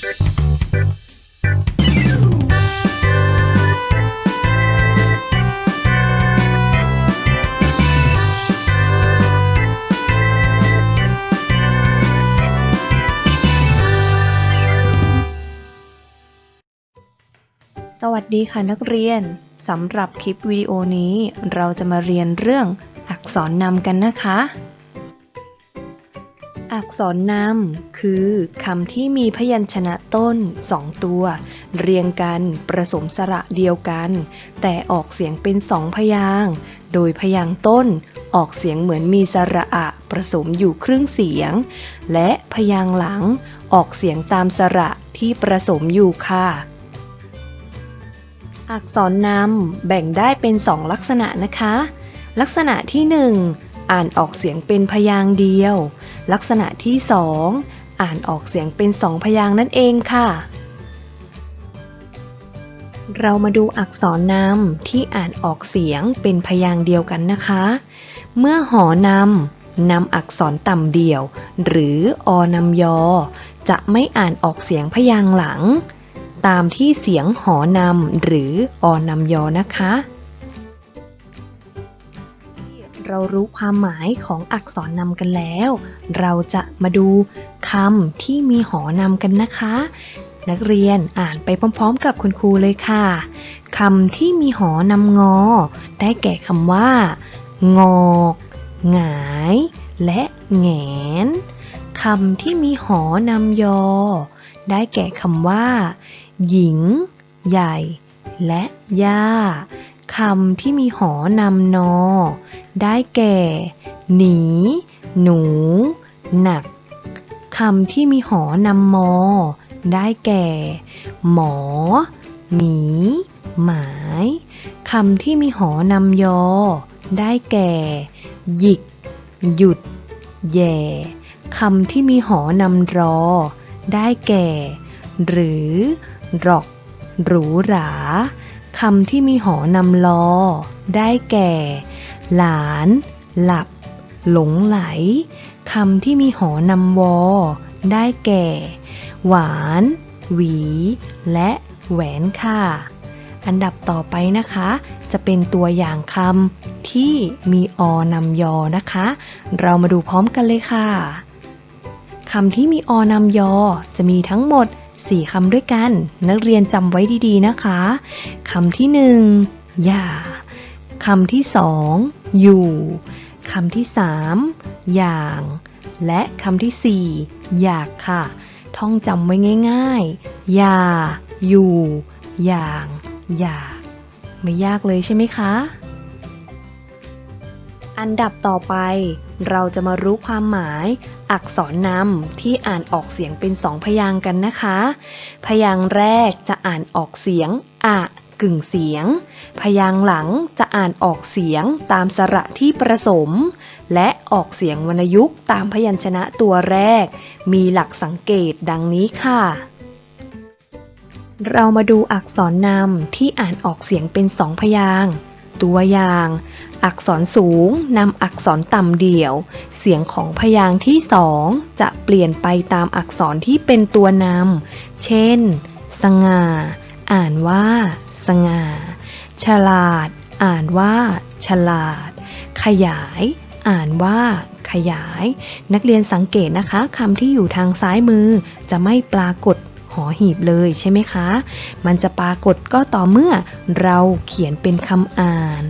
สวัสดีค่ะนักเรียน สำหรับคลิปวิดีโอนี้ เราจะมาเรียนเรื่องอักษรนำกันนะคะ ษรนำคือคำที่มีพยัญชนะต้นสองตัว เรียงกันประสมสระเดียวกัน แต่ออกเสียงเป็นสองพยางโดยพยางต้นออกเสียงเหมือนมีสระอะผสมอยู่ครึ่งเสียง และพยางหลังออกเสียงตามสระที่ประสมอยู่ค่ะ อักษรนำแบ่งได้เป็นสองลักษณะนะคะ ลักษณะที่หนึ่งอ่านออกเสียงเป็นพยางเดียว ลักษณะที่สองอ่านออกเสียงเป็นสองพยางค์นั่นเองค่ะ เรามาดูอักษรนำที่อ่านออกเสียงเป็นพยางค์เดียวกันนะคะ เมื่อหอนำนำอักษรต่ำเดี่ยว หรืออนำยอ จะไม่อ่านออกเสียงพยางค์หลัง ตามที่เสียงหอนำหรืออนำยอนะคะ เรารู้ความหมายของอักษรนำกันแล้ว เราจะมาดูคำที่มีหอนำกันนะคะ นักเรียนอ่านไปพร้อมๆ กับคุณครูเลยค่ะคำที่มีหอนำงอ ได้แก่คำว่า งอกหงาย และแงนคำที่มีหอนำยอ ได้แก่คำว่า หญิง ใหญ่ และย่า คำที่มีหอนำนอ ได้แก่ หนี หนู หนักคำที่มีหอนำมอ ได้แก่ หมอ หมี หมายคำที่มีหอนำยอ ได้แก่ หยิก หยุด แย่คำที่มีหอนำรอ ได้แก่ หรือ หรอก หรูหรา คำที่มีหอนำลอ ได้แก่ หลาน หลับ หลงไหลคำที่มีหอนำวอ ได้แก่ หวาน หวี และแหวนค่ะ อันดับต่อไปนะคะ จะเป็นตัวอย่างคำที่มีอนำยอนะคะ เรามาดูพร้อมกันเลยค่ะคำที่มีอนำยอจะมีทั้งหมด 4คำด้วยกัน นักเรียนจำไว้ดีๆนะคะคำที่หนึ่งอย่าคำที่สองอยู่คำที่สามอย่าง และคำที่สี่อยากค่ะ ท่องจำไว้ง่าย ๆ อย่า อยู่ อย่าง อยาก ไม่ยากเลยใช่ไหมคะ อันดับต่อไป เราจะมารู้ความหมาย อักษรนำที่อ่านออกเสียงเป็นสองพยางกันนะคะ พยางแรกจะอ่านออกเสียงอะกึ่งเสียง พยางหลังจะอ่านออกเสียงตามสระที่ประสม และออกเสียงวรรณยุกต์ตามพยัญชนะตัวแรก มีหลักสังเกตดังนี้ค่ะ เรามาดูอักษรนำที่อ่านออกเสียงเป็นสองพยางค์ ตัวอย่าง อักษรสูงนำอักษรต่ำเดี่ยว เสียงของพยางค์ที่สองจะเปลี่ยนไปตามอักษรที่เป็นตัวนำ เช่น สง่า อ่านว่า สง่า ฉลาด อ่านว่า ฉลาด ขยาย อ่านว่าขยาย นักเรียนสังเกตนะคะคำที่อยู่ทางซ้ายมือจะไม่ปรากฏ อหีบเลยใช่ไหมคะ มันจะปรากฏก็ต่อเมื่อเราเขียนเป็นคำอ่าน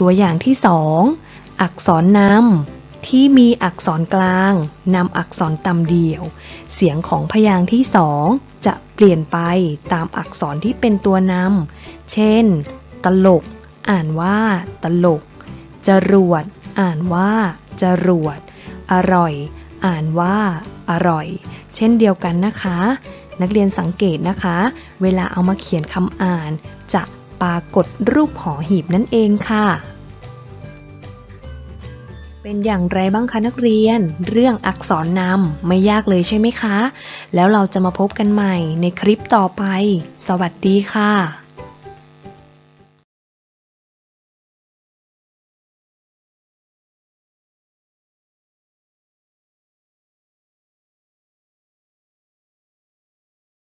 ตัวอย่างที่สองอักษรนำที่มีอักษรกลางนำอักษรต่ำเดียว เสียงของพยางค์ที่สองจะเปลี่ยนไปตามอักษรที่เป็นตัวนำเช่น ตลก อ่านว่า ตลกจรวด อ่านว่าจรวด อร่อย อ่านว่า อร่อย เช่นเดียวกันนะคะ นักเรียนสังเกตนะคะ เวลาเอามาเขียนคำอ่าน จะปรากฏรูปหอหีบนั่นเองค่ะ เป็นอย่างไรบ้างคะนักเรียน เรื่องอักษรนำไม่ยากเลยใช่ไหมคะ แล้วเราจะมาพบกันใหม่ในคลิปต่อไป สวัสดีค่ะ